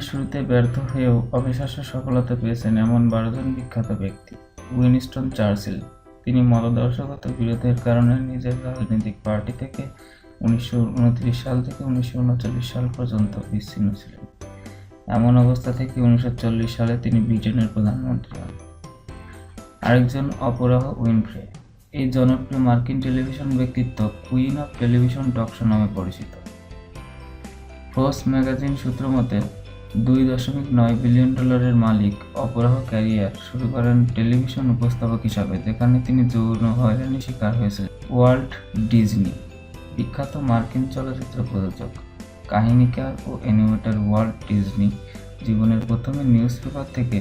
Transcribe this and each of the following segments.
শুরুতে ব্যর্থ হয়েও অবিশ্বাস্য সফলতা পেয়েছেন এমন বারোজন বিখ্যাত ব্যক্তি। Winston Churchill. তিনি মতাদর্শগত বিরোধের কারণে নিজের রাজনৈতিক পার্টি থেকে উনিশশো উনত্রিশ সাল থেকে উনিশশো উনচল্লিশ সাল পর্যন্ত বিচ্ছিন্ন ছিলেন। এমন অবস্থা থেকে উনিশশো চল্লিশ সালে তিনি ব্রিটেনের প্রধানমন্ত্রী হন। আরেকজন অপরাহ উইনফ্রে। এই জনপ্রিয় মার্কিন টেলিভিশন ব্যক্তিত্ব কুইন অফ টেলিভিশন টকশো নামে পরিচিত। ফোর্স ম্যাগাজিন সূত্র মতে দুই দশমিক নয় বিলিয়ন ডলারের মালিক, অপরাহ ক্যারিয়ার। শুরু করেন টেলিভিশন উপস্থাপক হিসাবে, যেখানে তিনি যৌন হয়রানির শিকার হয়েছিলেন। ওয়ার্ল্ড ডিজনি, বিখ্যাত মার্কিন চলচ্চিত্র প্রযোজক। কাহিনীকার ও অ্যানিমেটর ওয়ার্ল্ড ডিজনি জীবনের প্রথমে নিউজ পেপার থেকে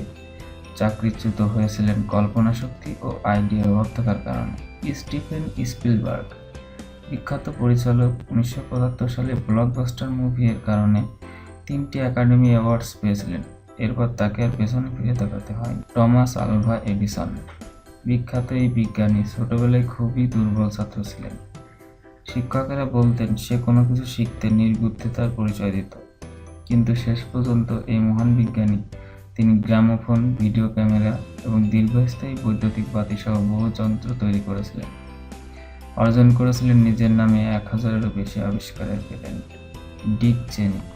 চাকরিচ্যুত হয়েছিলেন কল্পনা শক্তি ও আইডিয়ার অভাব কারণে। স্টিফেন স্পিলবার্গ, বিখ্যাত পরিচালক, উনিশশো পঁচাত্তর সালে ব্লকবাস্টার মুভি এর কারণে তিনটি একাডেমি অ্যাওয়ার্ডস পেয়েছিলেন। এরপর তাকে আর পেছনে ফিরে তাকাতে হয় টমাস আলভা এডিসন। বিখ্যাত এই বিজ্ঞানী ছোটবেলায় খুবই দুর্বল ছাত্র ছিলেন। শিক্ষকেরা বলতেন, সে কোনো কিছু শিখতে নির্বুদ্ধিতার পরিচয় দিত। কিন্তু শেষ পর্যন্ত এই মহান বিজ্ঞানী তিনি গ্রামোফোন, ভিডিও ক্যামেরা এবং দীর্ঘস্থায়ী বৈদ্যুতিক বাতি সহ বহু যন্ত্র তৈরি করেছিলেন। অর্জন করেছিলেন নিজের নামে এক হাজারেরও বেশি আবিষ্কারের পেটেন্ট। ডিক চেনি।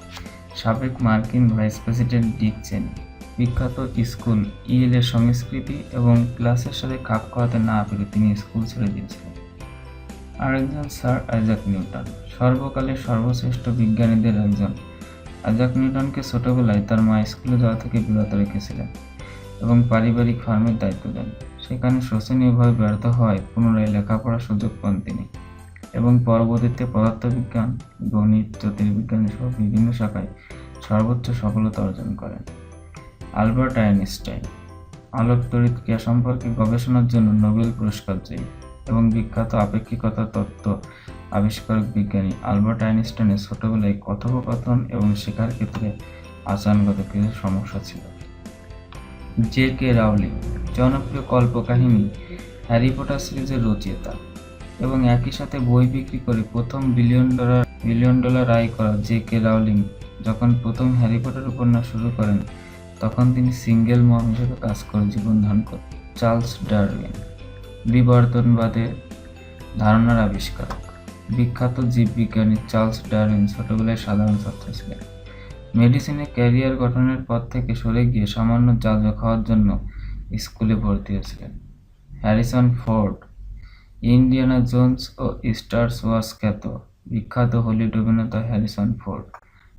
সাবেক মার্কিন ভাইস প্রেসিডেন্ট ডিক চেনি, বিখ্যাত স্কুল ইএল এর সংস্কৃতি এবং ক্লাসের সাথে খাপ খাওয়াতে না পেরে তিনি স্কুল ছেড়ে দিয়েছিলেন। আরেকজন স্যার আইজাক নিউটন, সর্বকালের সর্বশ্রেষ্ঠ বিজ্ঞানীদের একজন। আইজাক নিউটনকে ছোটবেলায় তার মা স্কুলে যাওয়া থেকে বিরত রেখেছিলেন এবং পারিবারিক ফার্মের দায়িত্ব দেন। সেখানে শোচনীয়ভাবে ব্যর্থ হওয়ায় পুনরায় লেখাপড়ার সুযোগ পান তিনি। এবং পরবর্তীতে পদার্থবিজ্ঞান, গণিত, জ্যোতির্বিজ্ঞান সহ বিভিন্ন শাখায় সর্বোচ্চ সফলতা অর্জন করেন। আলবার্ট আইনস্টাইন, আলোক তড়িৎ ক্রিয়া সম্পর্কে গবেষণার জন্য নোবেল পুরস্কার জয়ী এবং বিখ্যাত আপেক্ষিকতা তত্ত্ব আবিষ্কারক বিজ্ঞানী আলবার্ট আইনস্টাইনের ছোটবেলায় কথোপকথন এবং শেখার ক্ষেত্রে আচরণগত কিছু সমস্যা ছিল। জে কে রাউলিং, জনপ্রিয় কল্পকাহিনী হ্যারি পটার সিরিজের রচয়িতা। এবং একই সাথে বই বিক্রি করে প্রথম বিলিয়ন ডলার বিলিয়ন ডলার আয় করা জে কে রাউলিং যখন প্রথম হ্যারি পটার উপন্যাস শুরু করেন, তখন তিনি সিঙ্গেল মম হিসেবে কাজ করে জীবন ধারণ করেন। চার্লস ডারউইন, বিবর্তনবাদের ধারণার আবিষ্কারক। বিখ্যাত জীববিজ্ঞানী চার্লস ডারউইন ছোটবেলায় সাধারণ ছাত্র ছিলেন। মেডিসিনে ক্যারিয়ার গঠনের পর থেকে সরে গিয়ে সামান্য জাজা খাওয়ার জন্য স্কুলে ভর্তি হয়েছিলেন। হ্যারিসন ফোর্ড ইন্ডিয়ানা জোন্স ও স্টার্স ওয়াস খ্যাত বিখ্যাত হলিউড অভিনেতা হ্যারিসন ফোর্ড।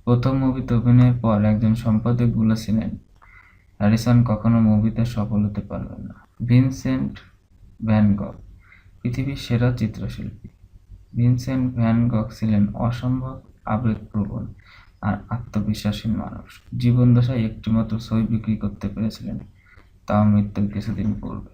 প্রথম মুভিতে অভিনয়ের পর একজন সম্পাদক বলেছিলেন হ্যারিসন কখনো মুভিতে সফল হতে পারবেন না। ভিনসেন্ট ভ্যান গগ, পৃথিবীর সেরা চিত্রশিল্পী। ভিনসেন্ট ভ্যান গগ ছিলেন অসম্ভব আবেগপ্রবণ আর আত্মবিশ্বাসী মানুষ। জীবনদশায় একটিমাত্র ছবি বিক্রি করতে পেরেছিলেন, তাও মৃত্যুর কিছুদিন পূর্বে।